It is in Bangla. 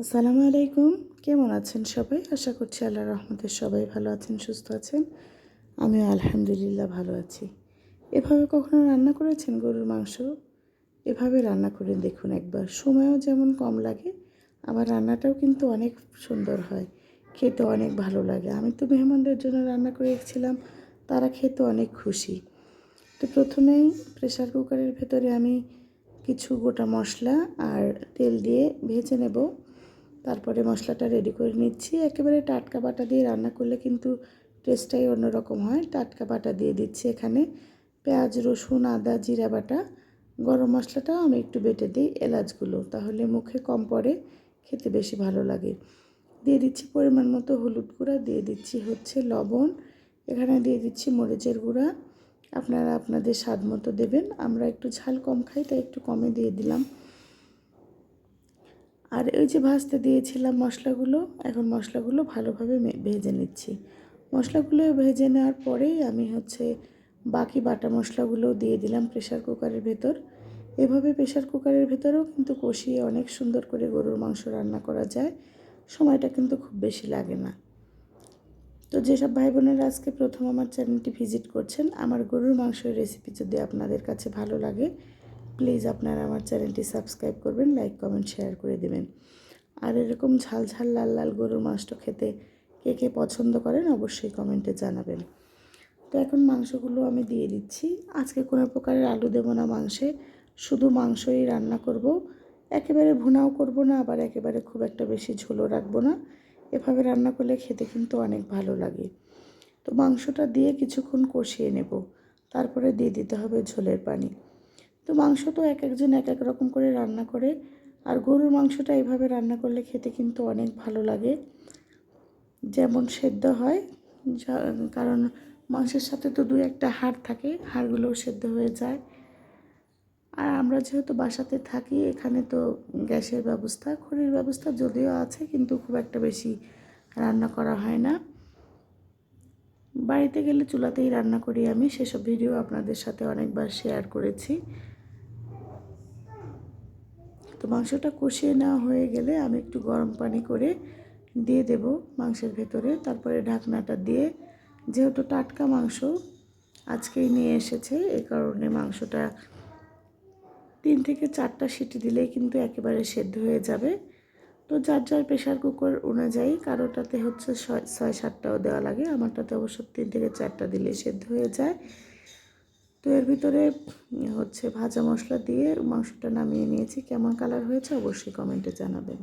আসসালামু আলাইকুম। কেমন আছেন সবাই? আশা করছি আল্লাহ রহমতে সবাই ভালো আছেন, সুস্থ আছেন। আমিও আলহামদুলিল্লাহ ভালো আছি। এভাবে কখনো রান্না করেছেন গরুর মাংস? এভাবে রান্না করে দেখুন একবার। সময়ও যেমন কম লাগে আবার রান্নাটাও কিন্তু অনেক সুন্দর হয়। খেতে অনেক ভালো লাগে। আমি তো মেহমানদের জন্য রান্না করে রেখেছিলাম, তারা খেতে অনেক খুশি। তো প্রথমেই প্রেশার কুকারের ভেতরে আমি কিছু গোটা মশলা আর তেল দিয়ে ভেজে নেব। তারপরে মশলাটা রেডি করে নিচ্ছি। একেবারে টাটকা বাটা দিয়ে রান্না করলে কিন্তু টেস্টটাই অন্যরকম হয়। টাটকা বাটা দিয়ে দিচ্ছি এখানে। পেঁয়াজ, রসুন, আদা, জিরা বাটা। গরম মশলাটাও আমি একটু বেটে দিই এলাচগুলো, তাহলে মুখে কম পড়ে, খেতে বেশি ভালো লাগে। দিয়ে দিচ্ছি পরিমাণ মতো হলুদ গুঁড়া, দিয়ে দিচ্ছি হচ্ছে লবণ। এখানে দিয়ে দিচ্ছি মরিচের গুঁড়া। আপনারা আপনাদের স্বাদ মতো দেবেন। আমরা একটু ঝাল কম খাই, তাই একটু কমে দিয়ে দিলাম। আর ওই যে ভাজতে দিয়েছিলাম মশলাগুলো, এখন মশলাগুলো ভালোভাবে ভেজে নিচ্ছি। মশলাগুলো ভেজে নেওয়ার পরেই আমি হচ্ছে বাকি বাটা মশলাগুলো দিয়ে দিলাম প্রেশার কুকারের ভেতর। এভাবে প্রেশার কুকারের ভেতরেও কিন্তু কষিয়ে অনেক সুন্দর করে গরুর মাংস রান্না করা যায়। সময়টা কিন্তু খুব বেশি লাগে না। তো যেসব ভাই বোনেরা আজকে প্রথম আমার চ্যানেলটি ভিজিট করছেন, আমার গরুর মাংসের রেসিপি যদি আপনাদের কাছে ভালো লাগে প্লিজ আপনারা আমার চ্যানেলটি সাবস্ক্রাইব করবেন লাইক কমেন্ট শেয়ার করে দেবেন। আর এরকম ঝাল ঝাল, লাল লাল গরুর মাংসটা খেতে কে কে পছন্দ করেন অবশ্যই কমেন্টে জানাবেন। তো এখন মাংসগুলো আমি দিয়ে দিচ্ছি। আজকে কোনো প্রকারের আলু দেবো না মাংসে, শুধু মাংসই রান্না করব। একেবারে ভুনাও করব না, আবার একেবারে খুব একটা বেশি ঝোলও রাখব না। এভাবে রান্না করলে খেতে কিন্তু অনেক ভালো লাগে। তো মাংসটা দিয়ে কিছুক্ষণ কষিয়ে নেব। তারপরে দিয়ে দিতে হবে ঝোলের পানি। তো মাংস তো এক একজন এক এক রকম করে রান্না করে। আর গরুর মাংসটা এভাবে রান্না করলে খেতে কিন্তু অনেক ভালো লাগে। যেমন সেদ্ধ হয় কারণ মাংসের সাথে তো দু একটা হাড় থাকে, হাড়গুলোও সেদ্ধ হয়ে যায়। আর আমরা যেহেতু বাসাতে থাকি, এখানে তো গ্যাসের ব্যবস্থা, খড়ির ব্যবস্থা যদিও আছে, কিন্তু খুব একটা বেশি রান্না করা হয় না। বাড়িতে গেলে চুলাতেই রান্না করি আমি, সেসব ভিডিও আপনাদের সাথে অনেকবার শেয়ার করেছি। তো মাংসটা কষিয়ে নেওয়া হয়ে গেলে আমি একটু গরম পানি করে দিয়ে দেব মাংসের ভেতরে। তারপরে ঢাকনাটা দিয়ে, যেহেতু টাটকা মাংস আজকেই নিয়ে এসেছে এই কারণে মাংসটা তিন থেকে চারটা সিটি দিলেই কিন্তু একেবারে সেদ্ধ হয়ে যাবে। তো যার যার প্রেশার কুকার অনুযায়ী কারোটাতে হচ্ছে ছয় সাতটাও দেওয়া লাগে, আমারটাতে অবশ্য তিন থেকে চারটা দিলে সেদ্ধ হয়ে যায়। তো এর ভিতরে হচ্ছে ভাজা মশলা দিয়ে মাংসটা নামিয়ে নিয়েছি। কেমন কালার হয়েছে অবশ্যই কমেন্টে জানাবেন।